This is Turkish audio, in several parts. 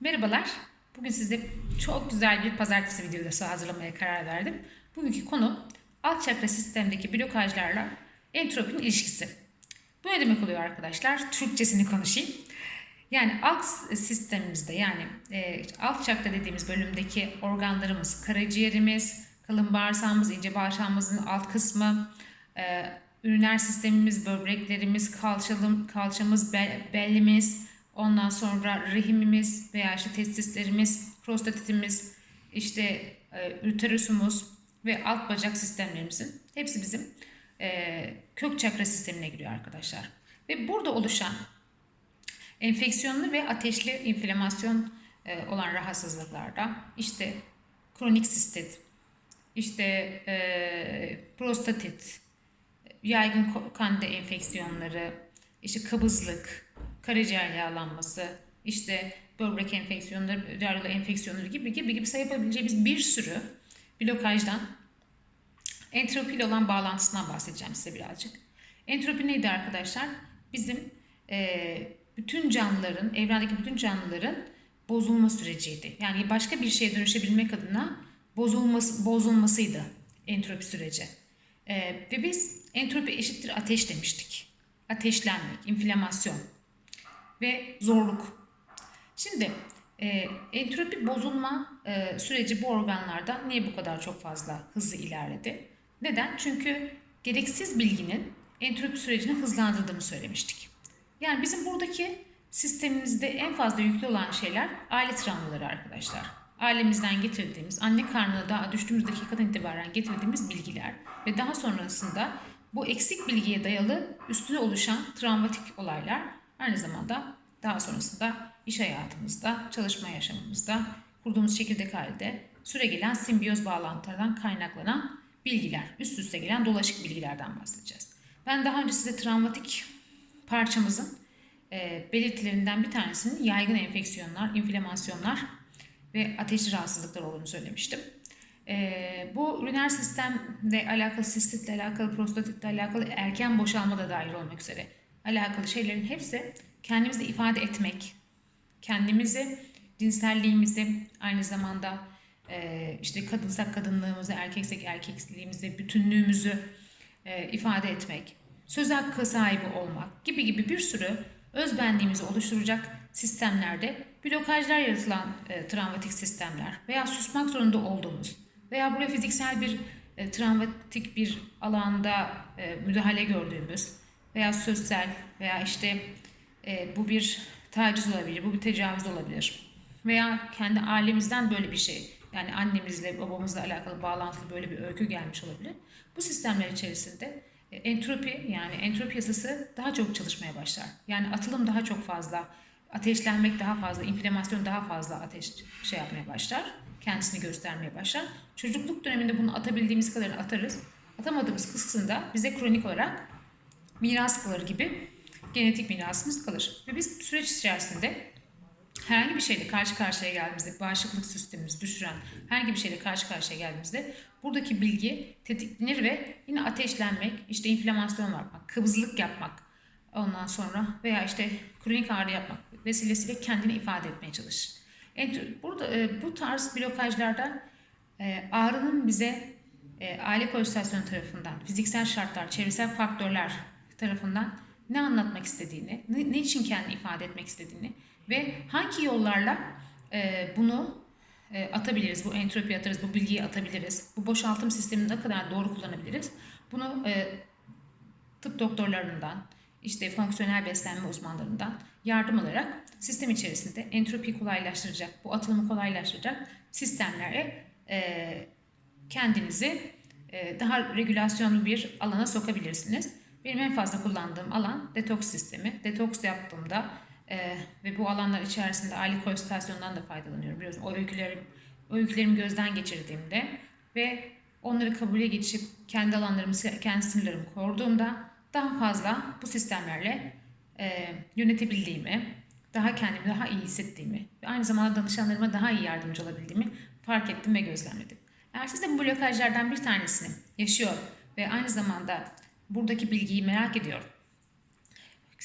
Merhabalar. Bugün size çok güzel bir pazartesi videosu hazırlamaya karar verdim. Bugünkü konu alt çakra sistemdeki blokajlarla entropinin ilişkisi. Bu ne demek oluyor arkadaşlar? Türkçesini konuşayım. Yani alt sistemimizde yani e, alt çakra dediğimiz bölümdeki organlarımız, karaciğerimiz, kalın bağırsağımız, ince bağırsağımızın alt kısmı, e, üriner sistemimiz, böbreklerimiz, kalçalım, kalçamız, bel, bellimiz, ondan sonra rahimimiz veya işte testislerimiz, prostatitimiz, işte e, uterusumuz ve alt bacak sistemlerimizin hepsi bizim e, kök çakra sistemine giriyor arkadaşlar. Ve burada oluşan enfeksiyonlu ve ateşli inflamasyon e, olan rahatsızlıklarda işte kronik sistit, işte e, prostatit, yaygın ko- kan enfeksiyonları, işte kabızlık, karaciğer yağlanması, işte böbrek enfeksiyonları, yarılı enfeksiyonları gibi gibi gibi sayabileceğimiz bir sürü blokajdan entropiyle olan bağlantısından bahsedeceğim size birazcık. Entropi neydi arkadaşlar? Bizim e, bütün canlıların, evrendeki bütün canlıların bozulma süreciydi. Yani başka bir şeye dönüşebilmek adına bozulması, bozulmasıydı entropi süreci. E, ve biz entropi eşittir ateş demiştik. Ateşlenmek, inflamasyon ve zorluk. Şimdi e, entropi bozulma e, süreci bu organlarda niye bu kadar çok fazla hızlı ilerledi? Neden? Çünkü gereksiz bilginin entropi sürecini hızlandırdığını söylemiştik. Yani bizim buradaki sistemimizde en fazla yüklü olan şeyler aile travmaları arkadaşlar. Ailemizden getirdiğimiz, anne karnına daha düştüğümüz dakikadan itibaren getirdiğimiz bilgiler ve daha sonrasında bu eksik bilgiye dayalı üstüne oluşan travmatik olaylar aynı zamanda daha sonrasında iş hayatımızda, çalışma yaşamımızda, kurduğumuz çekirdek halde süre gelen simbiyoz bağlantılardan kaynaklanan bilgiler, üst üste gelen dolaşık bilgilerden bahsedeceğiz. Ben daha önce size travmatik parçamızın e, belirtilerinden bir tanesinin yaygın enfeksiyonlar, inflamasyonlar ve ateşli rahatsızlıklar olduğunu söylemiştim. E, bu üriner sistemle alakalı, sistitle alakalı, prostatitle alakalı, erken boşalma da dahil olmak üzere alakalı şeylerin hepsi kendimizi ifade etmek, kendimizi, cinselliğimizi, aynı zamanda e, işte kadınsak kadınlığımızı, erkeksek erkekliğimizi, bütünlüğümüzü e, ifade etmek, söz hakkı sahibi olmak gibi gibi bir sürü özbenliğimizi oluşturacak sistemlerde blokajlar yaratılan e, travmatik sistemler veya susmak zorunda olduğumuz veya buraya fiziksel bir e, travmatik bir alanda e, müdahale gördüğümüz veya sosyal veya işte e, bu bir taciz olabilir, bu bir tecavüz olabilir veya kendi ailemizden böyle bir şey yani annemizle babamızla alakalı bağlantılı böyle bir öykü gelmiş olabilir. Bu sistemler içerisinde e, entropi yani entropi yasası daha çok çalışmaya başlar. Yani atılım daha çok fazla, ateşlenmek daha fazla, inflamasyon daha fazla ateş şey yapmaya başlar. Kendisini göstermeye başlar. Çocukluk döneminde bunu atabildiğimiz kadarını atarız. Atamadığımız kısmında bize kronik olarak miras kalır gibi genetik mirasımız kalır. Ve biz süreç içerisinde herhangi bir şeyle karşı karşıya geldiğimizde, bağışıklık sistemimizi düşüren herhangi bir şeyle karşı karşıya geldiğimizde buradaki bilgi tetiklenir ve yine ateşlenmek, işte inflamasyon yapmak, kıvızlık yapmak ondan sonra veya işte kronik ağrı yapmak vesilesiyle kendini ifade etmeye çalışır. Burada e, bu tarz blokajlarda e, ağrının bize e, aile konstasyonu tarafından, fiziksel şartlar, çevresel faktörler tarafından ne anlatmak istediğini, ne, için kendini ifade etmek istediğini ve hangi yollarla e, bunu e, atabiliriz, bu entropi atarız, bu bilgiyi atabiliriz, bu boşaltım sistemini ne kadar doğru kullanabiliriz, bunu e, tıp doktorlarından, işte fonksiyonel beslenme uzmanlarından yardım alarak sistem içerisinde entropiyi kolaylaştıracak, bu atılımı kolaylaştıracak sistemlere kendinizi daha regülasyonlu bir alana sokabilirsiniz. Benim en fazla kullandığım alan detoks sistemi. Detoks yaptığımda e, ve bu alanlar içerisinde aile konstasyonundan da faydalanıyorum. Biliyorsun o öykülerim, öykülerimi gözden geçirdiğimde ve onları kabule geçip kendi alanlarımı, kendi sınırlarımı koruduğumda daha fazla bu sistemlerle e, yönetebildiğimi, daha kendimi daha iyi hissettiğimi ve aynı zamanda danışanlarıma daha iyi yardımcı olabildiğimi fark ettim ve gözlemledim. Eğer siz de bu blokajlardan bir tanesini yaşıyor ve aynı zamanda buradaki bilgiyi merak ediyor,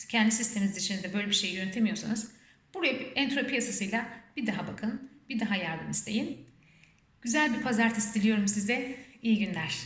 kendi sisteminiz içinde böyle bir şeyi yönetemiyorsanız Buraya bir entropi yasasıyla bir daha bakın. Bir daha yardım isteyin. Güzel bir pazartesi diliyorum size. İyi günler.